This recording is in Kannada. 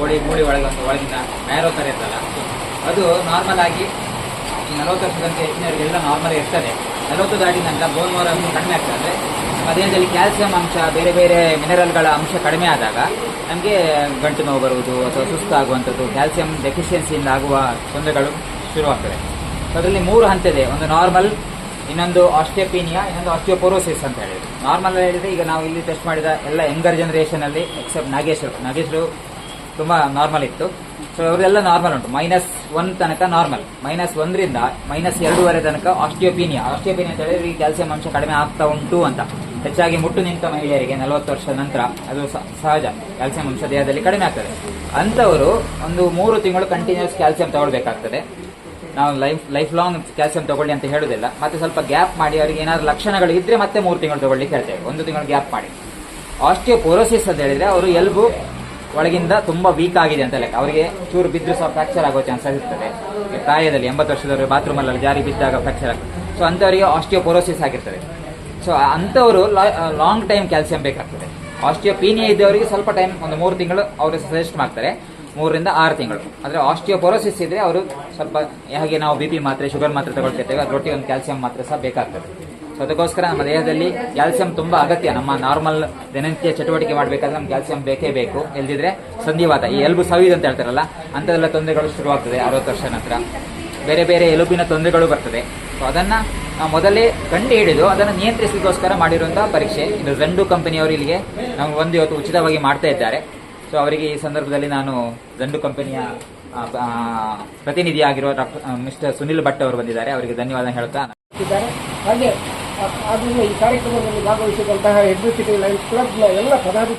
ಕೋಳಿ ಮೂಳಿ ಒಳಗೆ ಒಂದು ಒಳಗಿನ ಮ್ಯಾರೋ ಥರ ಇರ್ತಲ್ಲ ಅದು ನಾರ್ಮಲ್ ಆಗಿ ನಲವತ್ತು ವರ್ಷದಂತೆ ಹೆಚ್ಚಿನವರಿಗೆಲ್ಲ ನಾರ್ಮಲ್ ಇರ್ತದೆ. ನಲವತ್ತು ದಾಟಿದ ನಂತರ ಬೋನ್ ಮೋರ್ ಅಂಶ ಕಡಿಮೆ ಆಗ್ತದೆ. ದೇಹದಲ್ಲಿ ಕ್ಯಾಲ್ಸಿಯಂ ಅಂಶ, ಬೇರೆ ಬೇರೆ ಮಿನರಲ್ಗಳ ಅಂಶ ಕಡಿಮೆ ಆದಾಗ ನಮಗೆ ಗಂಟು ನೋವು ಬರುವುದು ಅಥವಾ ಸುಸ್ತಾಗುವಂಥದ್ದು ಕ್ಯಾಲ್ಸಿಯಂ ಡೆಫಿಷಿಯನ್ಸಿಯಿಂದ ಆಗುವ ತೊಂದರೆಗಳು ಶುರುವಾಗ್ತದೆ ಅದರಲ್ಲಿ ಮೂರು ಹಂತ ಇದೆ ಒಂದು ನಾರ್ಮಲ್ ಇನ್ನೊಂದು ಆಸ್ಟಿಯೋಪೀನಿಯಾ ಇನ್ನೊಂದು ಆಸ್ಟಿಯೋಪೋರೋಸಿಸ್ ಅಂತ ಹೇಳಿದ್ರು. ನಾರ್ಮಲ್ ಹೇಳಿದ್ರೆ ಈಗ ನಾವು ಇಲ್ಲಿ ಟೆಸ್ಟ್ ಮಾಡಿದ ಎಲ್ಲ ಯಂಗರ್ ಜನರೇಷನ್ ಅಲ್ಲಿ ಎಕ್ಸೆಪ್ಟ್ ನಾಗೇಶ್ವರ್ ನಾಗೇಶ್ವರು ತುಂಬಾ ನಾರ್ಮಲ್ ಇತ್ತು. ಸೊ ಅವರೆಲ್ಲ ನಾರ್ಮಲ್ ಉಂಟು. ಮೈನಸ್ ಒನ್ ತನಕ ನಾರ್ಮಲ್ ಮೈನಸ್ ಒಂದರಿಂದ ಮೈನಸ್ ಎರಡೂವರೆ ತನಕ ಆಸ್ಟಿಯೋಪೀನಿಯಾ ಆಸ್ಟಿಯೋಪೀನಿಯಾ ಅಂತ ಹೇಳಿದ್ರೆ ಈ ಕ್ಯಾಲ್ಸಿಯಂ ಅಂಶ ಕಡಿಮೆ ಆಗ್ತಾ ಉಂಟು ಅಂತ. ಹೆಚ್ಚಾಗಿ ಮುಟ್ಟು ನಿಂತ ಮಹಿಳೆಯರಿಗೆ ನಲವತ್ತು ವರ್ಷದ ನಂತರ ಅದು ಸಹಜ. ಕ್ಯಾಲ್ಸಿಯಂ ಅಂಶ ದೇಹದಲ್ಲಿ ಕಡಿಮೆ ಆಗ್ತದೆ. ಅಂಥವರು ಒಂದು ಮೂರು ತಿಂಗಳು ಕಂಟಿನ್ಯೂಸ್ ಕ್ಯಾಲ್ಸಿಯಂ ತಗೊಳ್ಬೇಕಾಗ್ತದೆ. ನಾವು ಲೈಫ್ ಲೈಫ್ ಲಾಂಗ್ ಕ್ಯಾಲ್ಸಿಯಂ ತಗೊಳ್ಳಿ ಅಂತ ಹೇಳುದಿಲ್ಲ ಮತ್ತೆ ಸ್ವಲ್ಪ ಗ್ಯಾಪ್ ಮಾಡಿ, ಅವರಿಗೆ ಏನಾದ್ರು ಲಕ್ಷಣಗಳು ಇದ್ರೆ ಮತ್ತೆ ಮೂರು ತಿಂಗಳು ತಗೊಳ್ಳಿಕ್ಕೆ ಹೇಳ್ತೇವೆ. ಒಂದು ತಿಂಗಳು ಗ್ಯಾಪ್ ಮಾಡಿ. ಆಸ್ಟಿಯೋಪೋರೋಸಿಸ್ ಅಂತ ಹೇಳಿದ್ರೆ ಅವರು ಎಲ್ಬು ಒಳಗಿಂದ ತುಂಬಾ ವೀಕ್ ಆಗಿದೆ ಅಂತ ಲೆಕ್ಕ ಅವರಿಗೆ ಚೂರು ಬಿದ್ದರೂ ಸಹ ಫ್ರಾಕ್ಚರ್ ಆಗೋ ಚಾನ್ಸಸ್ ಇರ್ತದೆ. ಪ್ರಾಯದಲ್ಲಿ ಎಂಬತ್ತು ವರ್ಷದವರು ಬಾತ್ರೂಮ್ ಅಲ್ಲಿ ಜಾರಿ ಬಿದ್ದಾಗ ಫ್ರಾಕ್ಚರ್ ಆಗ್ತದೆ ಸೊ ಅಂಥವರಿಗೆ ಆಸ್ಟಿಯೋಪೊರೋಸಿಸ್ ಆಗಿರ್ತದೆ. ಸೊ ಅಂಥವರು ಲಾಂಗ್ ಟೈಮ್ ಕ್ಯಾಲ್ಸಿಯಂ ಬೇಕಾಗ್ತದೆ. ಆಸ್ಟಿಯೋಪೀನಿಯಾ ಇದ್ದವರಿಗೆ ಸ್ವಲ್ಪ ಟೈಮ್ ಒಂದು ಮೂರು ತಿಂಗಳು ಅವರು ಸಜೆಸ್ಟ್ ಮಾಡ್ತಾರೆ. ಮೂರರಿಂದ ಆರು ತಿಂಗಳು. ಆದರೆ ಆಸ್ಟಿಯೋಪೊರೋಸಿಸ್ ಇದ್ದರೆ ಅವರು ಸ್ವಲ್ಪ, ಹೇಗೆ ನಾವು ಬಿ ಪಿ ಮಾತ್ರೆ ಶುಗರ್ ಮಾತ್ರೆ ತಗೊಳ್ತಿರ್ತೇವೆ. ಅದರೊಟ್ಟಿಗೆ ಒಂದು ಕ್ಯಾಲ್ಸಿಯಂ ಮಾತ್ರೆ ಸಹ ಬೇಕಾಗ್ತದೆ. ಸೊ ಅದಕ್ಕೋಸ್ಕರ ನಮ್ಮ ದೇಹದಲ್ಲಿ ಕ್ಯಾಲ್ಸಿಯಂ ತುಂಬಾ ಅಗತ್ಯ. ನಮ್ಮ ನಾರ್ಮಲ್ ದಿನನಿತ್ಯ ಚಟುವಟಿಕೆ ಮಾಡಬೇಕಾದ್ರೆ ನಮ್ಗೆ ಕ್ಯಾಲ್ಸಿಯಂ ಬೇಕೇ ಬೇಕು. ಎಲ್ದಿದ್ರೆ ಸಂಧಿವಾತ, ಈ ಎಲುಬು ಸವಿದು ಅಂತ ಹೇಳ್ತಾರಲ್ಲ, ಅಂಥದೆಲ್ಲ ತೊಂದರೆಗಳು ಶುರುವಾಗ್ತದೆ ಅರವತ್ತು ವರ್ಷ ನಂತರ ಬೇರೆ ಬೇರೆ ಎಲುಬಿನ ತೊಂದರೆಗಳು ಬರ್ತದೆ. ಸೊ ಅದನ್ನ ಮೊದಲೇ ಕಂಡು ಹಿಡಿದು ಅದನ್ನು ನಿಯಂತ್ರಿಸಲಿಕ್ಕೋಸ್ಕರ ಮಾಡಿರುವಂಥ ಪರೀಕ್ಷೆ. ಇದು ಜಂಡು ಕಂಪನಿಯವರು ಇಲ್ಲಿಗೆ ನಮ್ಗೆ ಒಂದು ಇವತ್ತು ಉಚಿತವಾಗಿ ಮಾಡ್ತಾ ಇದ್ದಾರೆ. ಸೊ ಅವರಿಗೆ ಈ ಸಂದರ್ಭದಲ್ಲಿ ನಾನು ಝಂಡು ಕಂಪನಿಯ ಪ್ರತಿನಿಧಿಯಾಗಿರುವ ಡಾಕ್ಟರ್ ಮಿಸ್ಟರ್ ಸುನಿಲ್ ಭಟ್ ಅವರು ಬಂದಿದ್ದಾರೆ. ಅವರಿಗೆ ಧನ್ಯವಾದ ಹೇಳ್ತಾ ಹಾಗೆ ಆದ್ದರಿಂದ ಈ ಕಾರ್ಯಕ್ರಮದಲ್ಲಿ ಭಾಗವಹಿಸಿದಂತಹ ಎಕ್ಸಿಕ್ಯೂಟಿವ್ ಲೈನ್ಸ್ ಕ್ಲಬ್ನ ಎಲ್ಲ ಪದಾಧಿಕಾರಿ